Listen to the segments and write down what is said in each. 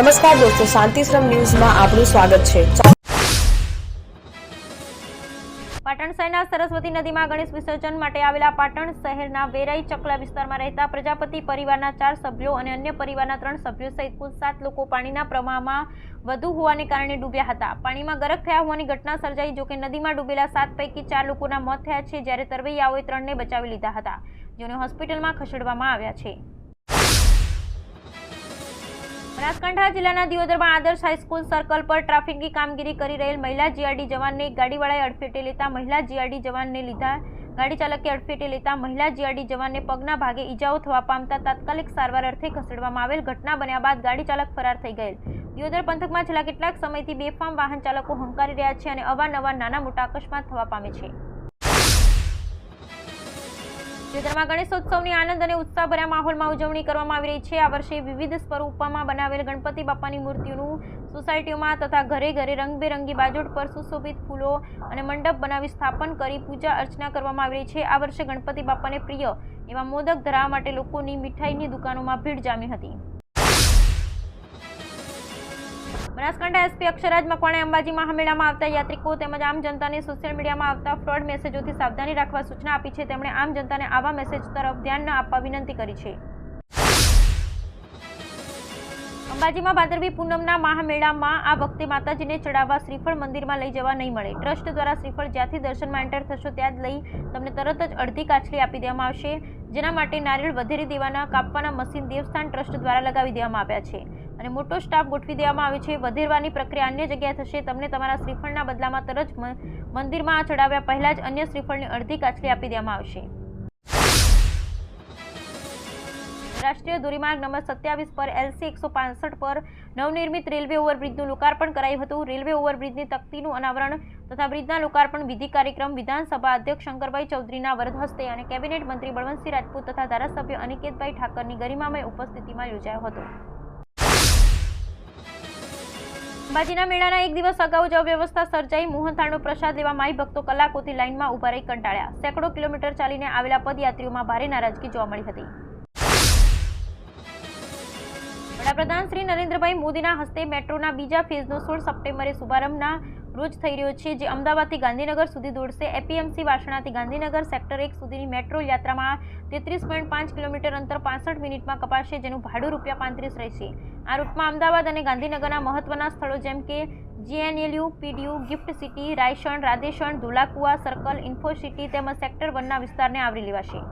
નમસ્કાર દોસ્તો, શાંતિશ્રમ ન્યૂઝમાં આપનું સ્વાગત છે. પાટણ શહેરના સરસ્વતી નદીમાં ગણેશ વિસર્જન માટે આવેલા પાટણ શહેરના વેરાઈ ચકલા વિસ્તારમાં રહેતા પ્રજાપતિ પરિવારના ચાર સભ્યો અને અન્ય પરિવારના ત્રણ સભ્યો સહિત કુલ સાત લોકો પાણીના પ્રવાહમાં વધુ હોવાને કારણે ડૂબ્યા હતા. પાણીમાં ગરક થયા હોવાની ઘટના સર્જાઈ જોકે નદીમાં ડૂબેલા સાત પૈકી ચાર લોકોના મોત થયા છે જ્યારે તરવૈયાઓએ ત્રણને બચાવી લીધા હતા, જેને હોસ્પિટલમાં ખસેડવામાં આવ્યા છે. બનાસકાંઠા જિલ્લાના દિયોદરમાં આદર્શ હાઈસ્કૂલ સર્કલ પર ટ્રાફિકની કામગીરી કરી રહેલ મહિલા જીઆરડી જવાનને ગાડીવાળાએ અડફેટે લેતા મહિલા જીઆરડી જવાનને લીધા ગાડી ચાલકે અડફેટે લેતા મહિલા જીઆરડી જવાનને પગના ભાગે ઈજાઓ થવા પામતા તાત્કાલિક સારવાર અર્થે ખસેડવામાં આવેલ ઘટના બન્યા બાદ ગાડી ચાલક ફરાર થઈ ગયેલ. દિયોદર પંથકમાં છેલ્લા કેટલાક સમયથી બેફામ વાહન ચાલકો હંકારી રહ્યા છે અને અવારનવાર નાના મોટા અકસ્માત થવા પામે છે. દિયોદરમાં ગણેશોત્સવની આનંદ અને ઉત્સાહભર્યા માહોલમાં ઉજવણી કરવામાં આવી રહી છે. આ વર્ષે વિવિધ સ્વરૂપમાં બનાવેલ ગણપતિ બાપાની મૂર્તિઓનું સોસાયટીઓમાં તથા ઘરે ઘરે રંગબેરંગી બાજોટ પર સુશોભિત ફૂલો અને મંડપ બનાવી સ્થાપન કરી પૂજા અર્ચના કરવામાં આવી રહી છે. આ વર્ષે ગણપતિ બાપાને પ્રિય એવા મોદક ધરાવવા માટે લોકોની મીઠાઈની દુકાનોમાં ભીડ જામી હતી. બનાસકાંઠા એસપી અક્ષરાજ મકવાણે અંબાજી મહામેળામાં આવતા યાત્રિકો તેમજ આમ જનતાને સોશિયલ મીડિયામાં આવતા ફ્રોડ મેસેજોથી સાવધાની રાખવા સૂચના આપી છે. તેમણે આમ જનતાને આવા મેસેજ તરફ ધ્યાન ન આપવા વિનંતી કરી છે. અંબાજીમાં ભાદરવી પૂનમના મહામેળામાં આ વખતે માતાજીને ચડાવવા શ્રીફળ મંદિરમાં લઈ જવા નહીં મળે. ટ્રસ્ટ દ્વારા શ્રીફળ જ્યાંથી દર્શનમાં એન્ટર થશો ત્યાં જ લઈ તમને તરત જ અડધી કાચલી આપી દેવામાં આવશે. જેના માટે નારિયેળ વધેરી દેવાના કાપવાના મશીન દેવસ્થાન ટ્રસ્ટ દ્વારા લગાવી દેવામાં આવ્યા છે. અને મોટો સ્ટાફ ગોઠવી દેવામાં આવે છે. વધેરવાની પ્રક્રિયા અન્ય જગ્યાએ થશે. તમને તમારા શ્રીફળના બદલામાં તરત જ મંદિરમાં ચડાવ્યા પહેલાં જ અન્ય શ્રીફળની અડધી કાચલી આપી દેવામાં આવશે. રાષ્ટ્રીય ધોરીમાર્ગ નંબર સત્યાવીસ પર એલસી એકસો પાસઠ પર નવનિર્મિત રેલવે ઓવરબ્રિજનું લોકાર્પણ કરાયું હતું. રેલવે ઓવરબ્રિજની તકતીનું અનાવરણ તથા બ્રિજના લોકાર્પણ વિધિ કાર્યક્રમ વિધાનસભા અધ્યક્ષ શંકરભાઈ ચૌધરીના વરદ હસ્તે અને કેબિનેટ મંત્રી બળવંતસિંહ રાજપૂત તથા ધારાસભ્ય અનિકેતભાઈ ઠાકરની ગરિમામય ઉપસ્થિતિમાં યોજાયો હતો. અંબાજીના મેળાના એક દિવસ અગાઉ જ અવ્યવસ્થા સર્જાઈ. મોહનથાળનો પ્રસાદ લેવા માઈ ભક્તો કલાકોથી લાઇનમાં ઊભા રહી કંટાળ્યા. સેંકડો કિલોમીટર ચાલીને આવેલા પદયાત્રીઓમાં ભારે નારાજગી જોવા મળી હતી. વડાપ્રધાન શ્રી નરેન્દ્રભાઈ મોદીના હસ્તે મેટ્રોના બીજા ફેઝનો સોળ સપ્ટેમ્બરે શુભારંભના રોજ થઈ રહ્યો છે, જે અમદાવાદથી ગાંધીનગર સુધી દોડશે. એપીએમસી વાસણાથી ગાંધીનગર સેક્ટર એક સુધીની મેટ્રો યાત્રામાં તેત્રીસ પોઈન્ટ પાંચ કિલોમીટર અંતર પાસઠ મિનિટમાં કપાશે, જેનું ભાડું રૂપિયા પાંત્રીસ રહેશે. આ રૂટમાં અમદાવાદ અને ગાંધીનગરના મહત્વના સ્થળો જેમ કે GNLU, PDU, gift city Raysan Radhesan Dholakuva, circle, Infocity તેમજ સેક્ટર વનના વિસ્તારને આવરી લેવાશે.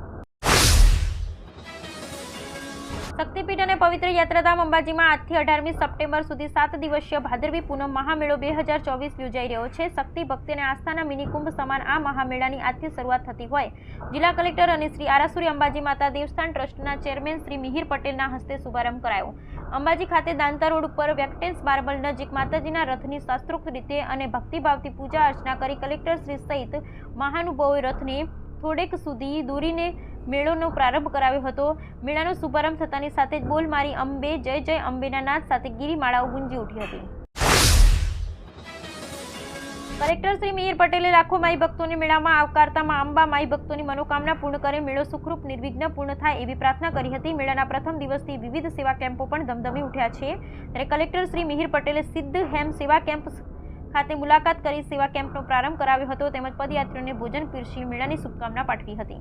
શક્તિપીઠ અને પવિત્ર યાત્રાધામ અંબાજીમાં આજથી અઢારમી સપ્ટેમ્બર સુધી સાત દિવસીય ભાદરવી પૂનમ મહામેળો બે હજાર ચોવીસ યોજાઈ રહ્યો છે. શક્તિ, ભક્તિ અને આસ્થાના મિનિકુંભ સમાન આ મહામેળાની આજથી શરૂઆત થતી હોય. જિલ્લા કલેક્ટર અને શ્રી આરાસુરી અંબાજી માતા દેવસ્થાન ટ્રસ્ટના ચેરમેન શ્રી મિહિર પટેલના હસ્તે શુભારંભ કરાયો. અંબાજી ખાતે દાંતા રોડ ઉપર વેક્ટેન્સ માર્બલ નજીક માતાજીના રથની શાસ્ત્રોક્ત રીતે અને ભક્તિભાવથી પૂજા અર્ચના કરી કલેક્ટર શ્રી સહિત મહાનુભાવોએ રથને થોડેક સુધી દોરીને મેળોનો પ્રારંભ કરાવ્યો હતો. મેળાનો શુભારંભ થતાની સાથે જ બોલ મારી અંબે, જય જય અંબેના નાદ સાથે ગિરિમાળાઓ ગુંજી ઉઠી હતી. કલેક્ટર શ્રી મિહિર પટેલે લાખો માઈ ભક્તોને મેળામાં આવકારતા માં અંબા માઈ ભક્તોની મનોકામના પૂર્ણ કરે, મેળો સુખરૂપ, નિર્વિઘ્ન પૂર્ણ થાય એવી પ્રાર્થના કરી હતી. મેળાના પ્રથમ દિવસથી વિવિધ સેવા કેમ્પો પણ ધમધમી ઉઠ્યા છે. ત્યારે કલેક્ટર શ્રી મિહિર પટેલે સિદ્ધ હેમ સેવા કેમ્પ ખાતે મુલાકાત કરી સેવા કેમ્પનો પ્રારંભ કરાવ્યો હતો. તેમજ પદયાત્રીઓને ભોજન પીરસી મેળાની શુભકામના પાઠવી હતી.